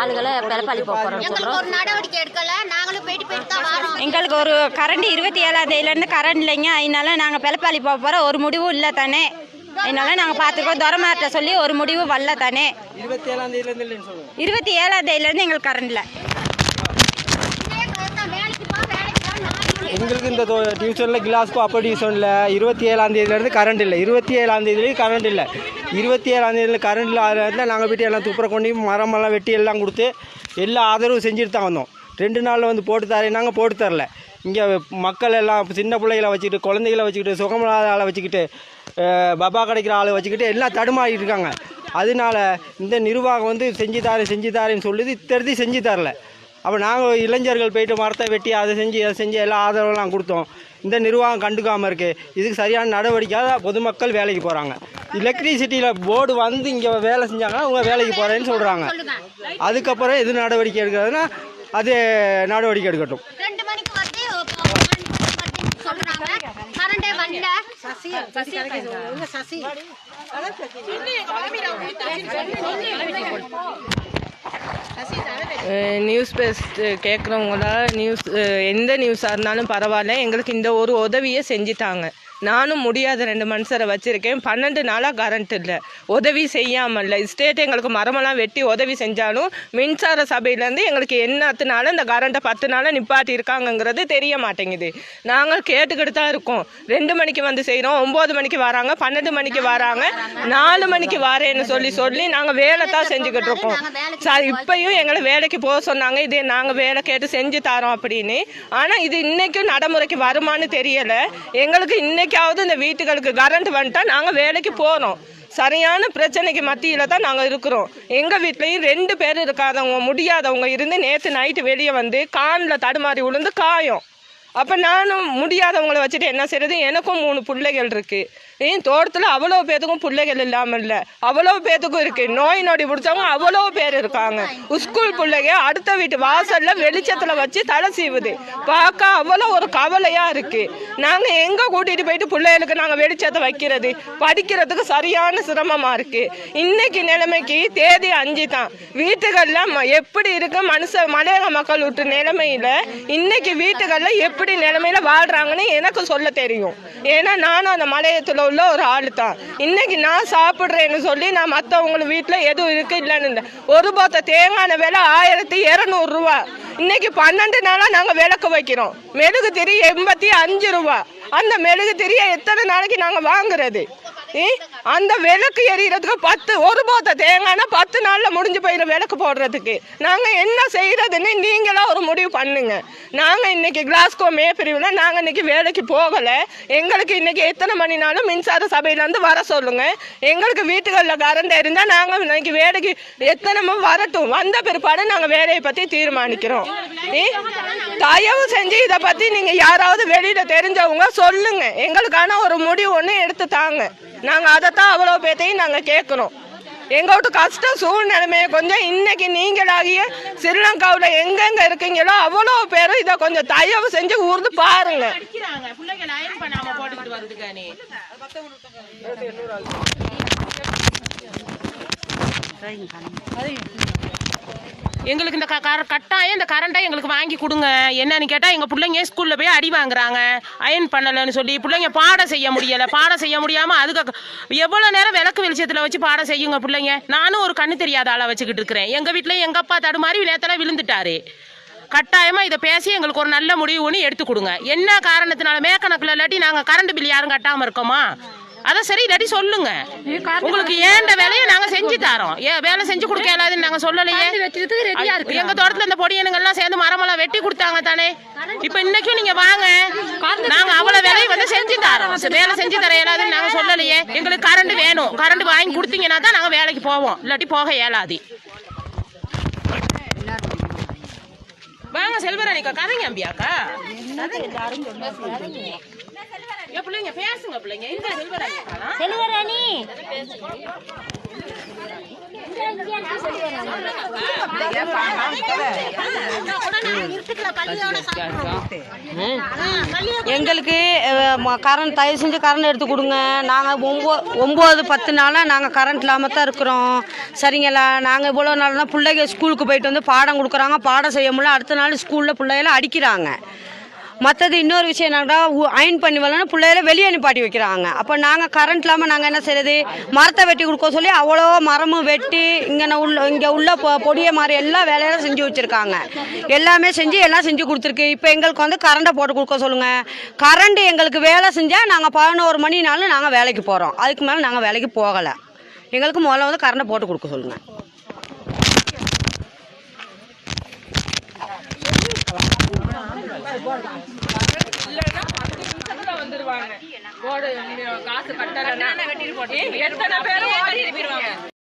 ஆளுகளை பிறப்பாளி போக போகிறோம்னு எங்களுக்கு சொல்கிறோம் ஒரு நடவடிக்கை எடுக்கல. நாங்களும் போயிட்டு போயிட்டு தான் வரோம். எங்களுக்கு ஒரு கரண்ட் இருபத்தி ஏழாம் தேதியிலேருந்து கரண்ட் இல்லைங்க. அதனால நாங்கள் பிறப்பாளி போக போகிறோம் ஒரு முடிவும் இல்லை தானே. அதனால நாங்கள் பார்த்துருக்கோம் துரமாட்ட சொல்லி ஒரு முடிவு வரல தானே. இருபத்தி ஏழாம் தேதியிலேருந்து இல்லைன்னு சொல்லுங்கள் இருபத்தி ஏழாம் தேதியிலேருந்து எங்களுக்கு கரண்ட் இல்லை வேலைக்கு போ வேலைக்கு போ நாலு எங்களுக்கு இந்த டியூஷனில் கிளாஸ்க்கும் அப்போ டியூஷனில் இருபத்தி ஏழாம் தேதியிலேருந்து கரண்ட் இல்லை. இருபத்தி ஏழாம் தேதியிலேயும் கரண்ட் இல்லை. இருபத்தி ஏழாம் தேதியில் கரண்ட் இல்லாத நாங்கள் போயிட்டு எல்லாம் துப்புரை கொண்டு மரமெல்லாம் வெட்டி எல்லாம் கொடுத்து எல்லா ஆதரவும் செஞ்சுட்டு தான் வந்தோம். ரெண்டு நாளில் வந்து போட்டு நாங்கள் போட்டு தரல. இங்கே மக்கள் எல்லாம் சின்ன பிள்ளைகளை வச்சுக்கிட்டு குழந்தைகளை வச்சுக்கிட்டு சுகமில்லாத ஆளை வச்சுக்கிட்டு பபா கிடைக்கிற ஆளை வச்சுக்கிட்டு எல்லாம் தடுமாறிட்டு இருக்காங்க. அதனால இந்த நிர்வாகம் வந்து செஞ்சு தாரேன் செஞ்சு தாரேன்னு சொல்லுது. இத்தருதி செஞ்சு தரல. அப்போ நாங்கள் இளைஞர்கள் போயிட்டு மரத்தை வெட்டி அதை செஞ்சு அதை செஞ்சு எல்லா ஆதரவெல்லாம் கொடுத்தோம். இந்த நிர்வாகம் கண்டுக்காமல் இருக்குது இதுக்கு சரியான நடவடிக்கை பொதுமக்கள் வேலைக்கு போகிறாங்க எலக்ட்ரிசிட்டியில் போர்டு வந்து இங்கே வேலை செஞ்சாங்கன்னா அவங்க வேலைக்கு போகிறேன்னு சொல்கிறாங்க அதுக்கப்புறம் எது நடவடிக்கை எடுக்கிறதுனா அது நடவடிக்கை எடுக்கட்டும். ரெண்டு மணிக்கு வந்து வருதுன்னு சொல்றாங்க கரண்டே வரல நியூஸ் பேஸ்ட் கேட்குறவங்களா நியூஸ் எந்த நியூஸாக இருந்தாலும் பரவாயில்ல. எங்களுக்கு இந்த ஒரு உதவியை செஞ்சுட்டாங்க. நானும் முடியாத ரெண்டு மனுஷரை வச்சுருக்கேன். பன்னெண்டு நாளாக கரண்ட் இல்லை. உதவி செய்யாமல் இல்லை. ஸ்டேட் எங்களுக்கு மரமெல்லாம் வெட்டி உதவி செஞ்சாலும் மின்சார சபையிலேருந்து எங்களுக்கு என்னத்துனால இந்த கரண்ட்டை பத்து நாளாக நிப்பாட்டி இருக்காங்கங்கிறது தெரிய மாட்டேங்குது. நாங்கள் கேட்டுக்கிட்டு தான் இருக்கோம். ரெண்டு மணிக்கு வந்து செய்கிறோம் ஒம்பது மணிக்கு வராங்க. பன்னெண்டு மணிக்கு வராங்க. நாலு மணிக்கு வரேன்னு சொல்லி சொல்லி நாங்கள் வேலை தான் செஞ்சுக்கிட்டு இருக்கோம். சார் இப்பயும் எங்களை வேலைக்கு போக சொன்னாங்க. இதே நாங்கள் வேலை கேட்டு செஞ்சு தரோம் அப்படின்னு. ஆனால் இது இன்னைக்கும் நடைமுறைக்கு வருமான்னு தெரியலை. எங்களுக்கு இன்னைக்காவது இந்த வீட்டுகளுக்கு கரண்ட் வந்துட்டா நாங்கள் வேலைக்கு போகிறோம் சரியான பிரச்சனைக்கு மத்தியில் தான் நாங்கள் இருக்கிறோம். எங்கள் வீட்லேயும் ரெண்டு பேர் இருக்காதவங்க முடியாதவங்க இருந்து நேற்று நைட்டு வெளியே வந்து காலில் தடுமாறி விழுந்து காயம். அப்போ நானும் முடியாதவங்கள வச்சுட்டு என்ன செய்யறது எனக்கும் மூணு பிள்ளைகள் இருக்கு. ஏன் தோட்டத்தில் அவ்வளோ பேத்துக்கும் பிள்ளைகள் இல்லாமல் இல்லை அவ்வளோ பேத்துக்கும் இருக்கு. நோய் நொடி பிடிச்சவங்க அவ்வளோ பேர் இருக்காங்க. ஸ்கூல் பிள்ளைங்க அடுத்த வீட்டு வாசலில் வெளிச்சத்தில் வச்சு தலை சீவுது. பார்க்க அவ்வளோ ஒரு கவலையாக இருக்கு. நாங்கள் எங்கே கூட்டிகிட்டு போயிட்டு பிள்ளைகளுக்கு நாங்கள் வெளிச்சத்தை வைக்கிறது? படிக்கிறதுக்கு சரியான சிரமமாக இருக்கு. இன்னைக்கு நிலைமைக்கு தேதி அஞ்சு தான். வீட்டுகளில் ம- எப்படி இருக்கு? மனுஷ மலையக மக்கள் விட்டு நிலைமையில இன்னைக்கு வீட்டுகளில் எப்படி எப்படி நிலைமையில வாழ்றாங்கன்னு எனக்கு சொல்ல தெரியும். ஏன்னா நானும் அந்த மலையத்துல உள்ள ஒரு ஆளு தான் இன்னைக்கு நான் சாப்பிட்றேன்னு சொல்லி நான் மற்றவங்க வீட்டில் எதுவும் இருக்கு இல்லைன்னு இல்லை. ஒரு போத்த தேங்காய் விலை ஆயிரத்தி இரநூறு ரூபா. இன்னைக்கு பன்னெண்டு நாளா நாங்க விளக்கு வைக்கிறோம். மெழுகு திரி எண்பத்தி அஞ்சு ரூபா. அந்த மெழுகு திரியை எத்தனை நாளைக்கு நாங்க வாங்குறது? அந்த விளக்கு எரியறதுக்கு பத்து ஒரு போத்த தேங்காய்னா பத்து நாளில் முடிஞ்சு போயிடும் விளக்கு போடுறதுக்கு. நாங்கள் என்ன செய்கிறதுன்னு நீங்களாக ஒரு முடிவு பண்ணுங்க. நாங்கள் இன்னைக்கு கிளாஸ்கோ மே பிரிவில் நாங்கள் இன்னைக்கு வேலைக்கு போகலை. எங்களுக்கு இன்னைக்கு எத்தனை மணினாலும் மின்சார சபையிலேருந்து வர சொல்லுங்க. எங்களுக்கு வீட்டுகளில் கரண்ட் இருந்தால் நாங்கள் இன்னைக்கு வேலைக்கு எத்தனை வரட்டும். வந்த பிற்பாடு நாங்கள் வேலையை பற்றி தீர்மானிக்கிறோம். தயவு செஞ்சு இதை பற்றி நீங்கள் யாராவது வெளியில் தெரிஞ்சவங்க சொல்லுங்க. எங்களுக்கான ஒரு முடிவு ஒன்று எடுத்து தாங்க. நாங்க அதைத்தான் அவ்வளோ பேத்தையும் நாங்க கேட்குறோம் எங்க விட்டு கஷ்ட சூழ்நிலைமையை கொஞ்சம் இன்னைக்கு நீங்களாகிய ஸ்ரீலங்காவில் எங்கெங்க இருக்கீங்களோ அவ்வளோ பேரும் இதை கொஞ்சம் தயவு செஞ்சு ஊர்ந்து பாருங்க. வைக்கிறாங்க பிள்ளைங்க அயன் பண்ணாம போட்டுக்கிட்டு வருதுக்கானே எங்களுக்கு இந்த க- கர- கட்டாயம் இந்த கரண்டை எங்களுக்கு வாங்கி கொடுங்க. என்னன்னு கேட்டால் எங்கள் பிள்ளைங்க ஸ்கூலில் போய் அடி வாங்குறாங்க? அயன் பண்ணலைன்னு சொல்லி பிள்ளைங்க பாடம் செய்ய முடியலை. பாடம் செய்ய முடியாமல் அதுக்கு எவ்வளோ நேரம் விளக்கு வெளிச்சத்தில் வச்சு பாடம் செய்யுங்க பிள்ளைங்க? நானும் ஒரு கண்ணு தெரியாத ஆளை வச்சுக்கிட்டு இருக்கிறேன். எங்கள் வீட்டில் எங்கள் அப்பா தடுமாறி நேரத்தில் விழுந்துட்டாரு. கட்டாயமாக இதை பேசி எங்களுக்கு ஒரு நல்ல முடிவு ஒன்று எடுத்து கொடுங்க. என்ன காரணத்தினால மேக்கணக்கில் இல்லாட்டி நாங்கள் கரண்ட் பில் யாரும் கட்டாமல் இருக்கோமா? அதை சரி இல்லாட்டி சொல்லுங்க. உங்களுக்கு ஏண்ட வேலையை நாங்க செஞ்சு தரோம்? ஏன் வேலை செஞ்சு கொடுக்க இயலாதுன்னு நாங்க சொல்லலையே? எங்க தோட்டத்துல இந்த பொடியனுங்கெல்லாம் சேர்ந்து மரமெல்லாம் வெட்டி கொடுத்தாங்க தானே? இப்ப இன்னைக்கும் நீங்க வாங்க. நாங்க அவ்வளவு வேலையை வந்து செஞ்சு தரோம். வேலை செஞ்சு தர இயலாதுன்னு நாங்க சொல்லலையே. எங்களுக்கு கரண்ட் வேணும். கரண்ட் வாங்கி கொடுத்தீங்கன்னா தான் நாங்க வேலைக்கு போவோம். இல்லாட்டி போக இயலாது. வாங்க செல்வராணிக்கா கதைங்க அம்பியாக்கா. பிள்ளைங்க பேசுங்க பிள்ளைங்க. செல்வராணிக்கா செல்வராணி. எங்களுக்கு கரண்ட் தயவு செஞ்சு கரண்ட் எடுத்து கொடுங்க. நாங்கள் ஒம்போ ஒம்பது பத்து நாளாக நாங்கள் கரண்ட் இல்லாமல் தான் இருக்கிறோம். சரிங்களா? நாங்கள் இவ்வளோ நாள் தான் பிள்ளைங்க ஸ்கூலுக்கு போயிட்டு வந்து பாடம் கொடுக்குறாங்க. பாடம் செய்ய முடியல. அடுத்த நாள் ஸ்கூலில் பிள்ளைகள அடிக்கிறாங்க. மற்றது இன்னொரு விஷயம் என்னன்னா அயன் பண்ணி வரலன்னா பிள்ளைகள வெளியே நிப்பாட்டி வைக்கிறாங்க. அப்போ நாங்கள் கரண்ட் இல்லாமல் நாங்கள் என்ன செய்யறது மரத்தை வெட்டி கொடுக்க சொல்லி அவ்வளோ மரமும் வெட்டி இங்கே உள்ள இங்கே உள்ள பொடியை பொடிய மாதிரி எல்லா வேலையெல்லாம் செஞ்சு வச்சுருக்காங்க. எல்லாமே செஞ்சு எல்லாம் செஞ்சு கொடுத்துருக்கு. இப்போ எங்களுக்கு வந்து கரண்ட்டை போட்டு கொடுக்க சொல்லுங்கள் கரண்ட் எங்களுக்கு வேலை செஞ்சால் நாங்கள் பதினோரு மணினாலும் நாங்கள் வேலைக்கு போகிறோம் அதுக்கு மேலே நாங்கள் வேலைக்கு போகலை. எங்களுக்கு முதல்ல வந்து கரண்டை போட்டு கொடுக்க சொல்லுங்கள் வந்துருவாங்க. காசு கட்டலன்னா எத்தனை பேர் ஓடி